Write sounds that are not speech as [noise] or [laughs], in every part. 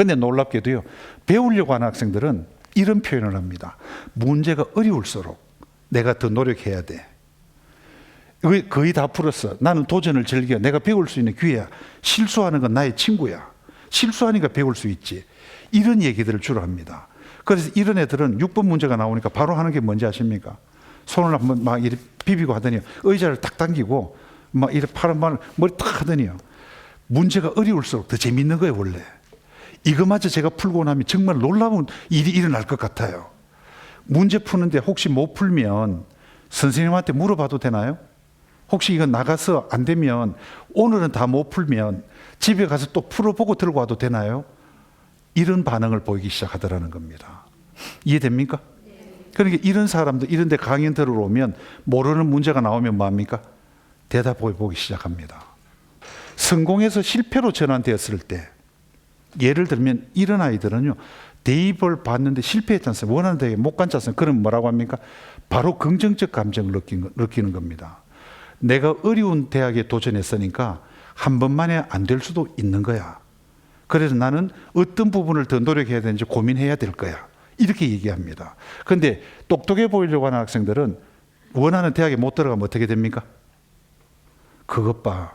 근데 놀랍게도요. 배우려고 하는 학생들은 이런 표현을 합니다. 문제가 어려울수록 내가 더 노력해야 돼. 거의, 다 풀었어. 나는 도전을 즐겨. 내가 배울 수 있는 기회야. 실수하는 건 나의 친구야. 실수하니까 배울 수 있지. 이런 얘기들을 주로 합니다. 그래서 이런 애들은 6번 문제가 나오니까 바로 하는 게 뭔지 아십니까? 손을 한번 막 이렇게 비비고 하더니 의자를 딱 당기고 막 이렇게 파란 발을 머리 탁 하더니요. 문제가 어려울수록 더 재밌는 거예요, 원래. 이거마저 제가 풀고 나면 정말 놀라운 일이 일어날 것 같아요. 문제 푸는데 혹시 못 풀면 선생님한테 물어봐도 되나요? 혹시 이거 나가서 안 되면 오늘은 다 못 풀면 집에 가서 또 풀어보고 들고 와도 되나요? 이런 반응을 보이기 시작하더라는 겁니다. 이해됩니까? 그러니까 이런 사람들 이런 데 강연 들어오면 모르는 문제가 나오면 뭐합니까? 대답해 보기 시작합니다. 성공해서 실패로 전환되었을 때 예를 들면 이런 아이들은요 대입을 받는데 실패했지 않습니까? 원하는 대학에 못 갔지 않습니까? 그럼 뭐라고 합니까? 바로 긍정적 감정을 거- 느끼는 겁니다. 내가 어려운 대학에 도전했으니까 한 번만에 안 될 수도 있는 거야. 그래서 나는 어떤 부분을 더 노력해야 되는지 고민해야 될 거야. 이렇게 얘기합니다. 그런데 똑똑해 보이려고 하는 학생들은 원하는 대학에 못 들어가면 어떻게 됩니까? 그것 봐.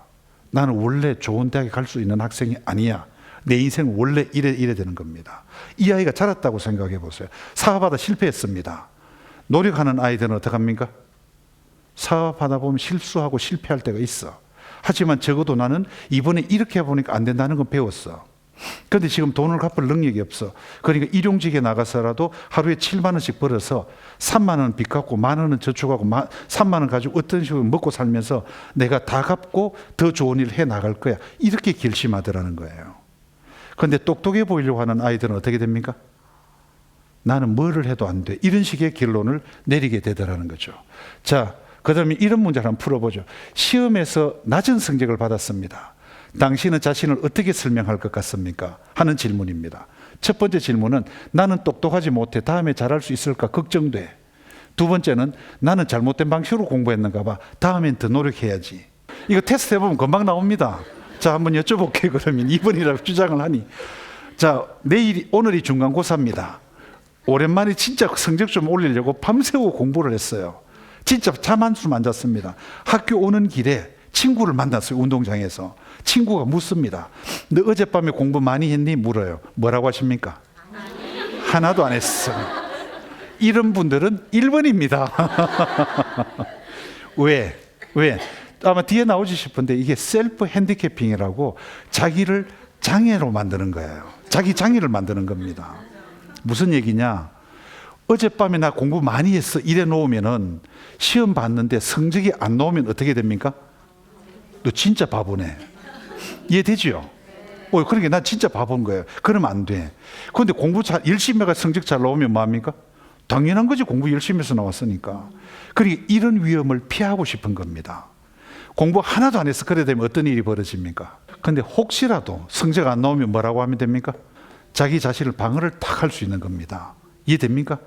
나는 원래 좋은 대학에 갈 수 있는 학생이 아니야. 내 인생 원래 이래 이래 되는 겁니다. 이 아이가 자랐다고 생각해 보세요. 사업하다 실패했습니다. 노력하는 아이들은 어떡합니까? 사업하다 보면 실수하고 실패할 때가 있어. 하지만 적어도 나는 이번에 이렇게 해보니까 안 된다는 건 배웠어. 근데 지금 돈을 갚을 능력이 없어. 그러니까 일용직에 나가서라도 하루에 7만 원씩 벌어서 3만 원 빚 갚고 만 원은 저축하고 3만 원 가지고 어떤 식으로 먹고 살면서 내가 다 갚고 더 좋은 일해 나갈 거야. 이렇게 결심하더라는 거예요. 근데 똑똑해 보이려고 하는 아이들은 어떻게 됩니까? 나는 뭐를 해도 안 돼. 이런 식의 결론을 내리게 되더라는 거죠. 자, 그 다음에 이런 문제를 한번 풀어보죠. 시험에서 낮은 성적을 받았습니다. 당신은 자신을 어떻게 설명할 것 같습니까? 하는 질문입니다. 첫 번째 질문은 나는 똑똑하지 못해 다음에 잘할 수 있을까 걱정돼. 두 번째는 나는 잘못된 방식으로 공부했는가 봐. 다음엔 더 노력해야지. 이거 테스트 해보면 금방 나옵니다. 자, 한번 여쭤볼게요. [laughs] 그러면 2번이라고 주장을 하니. 자, 내일이, 오늘이 중간고사입니다. 오랜만에 진짜 성적 좀 올리려고 밤새고 공부를 했어요. 진짜 잠 한숨 안 잤습니다. 학교 오는 길에 친구를 만났어요. 운동장에서. 친구가 묻습니다. 너 어젯밤에 공부 많이 했니? 물어요. 뭐라고 하십니까? 하나도 안 했어. 이런 분들은 1번입니다. [laughs] 왜? 왜? 아마 뒤에 나오지 싶은데 이게 셀프 핸디캐핑이라고 자기를 장애로 만드는 거예요. 자기 장애를 만드는 겁니다. 무슨 얘기냐? 어젯밤에 나 공부 많이 했어. 이래 놓으면은 시험 봤는데 성적이 안 나오면 어떻게 됩니까? 너 진짜 바보네. 이해되지요? 어, 그러니까 나 진짜 바본 거예요. 그러면 안 돼. 그런데 공부 잘, 열심히 해가 성적 잘 나오면 뭐합니까? 당연한 거지. 공부 열심히 해서 나왔으니까. 그러니까 이런 위험을 피하고 싶은 겁니다. 공부 하나도 안 해서 그래 되면 어떤 일이 벌어집니까? 근데 혹시라도 성적 안 나오면 뭐라고 하면 됩니까? 자기 자신을 방어를 탁 할 수 있는 겁니다. 이해됩니까?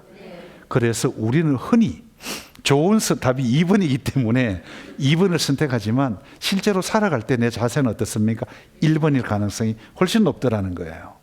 그래서 우리는 흔히 좋은 선- 답이 2번이기 때문에 2번을 선택하지만 실제로 살아갈 때 내 자세는 어떻습니까? 1번일 가능성이 훨씬 높더라는 거예요.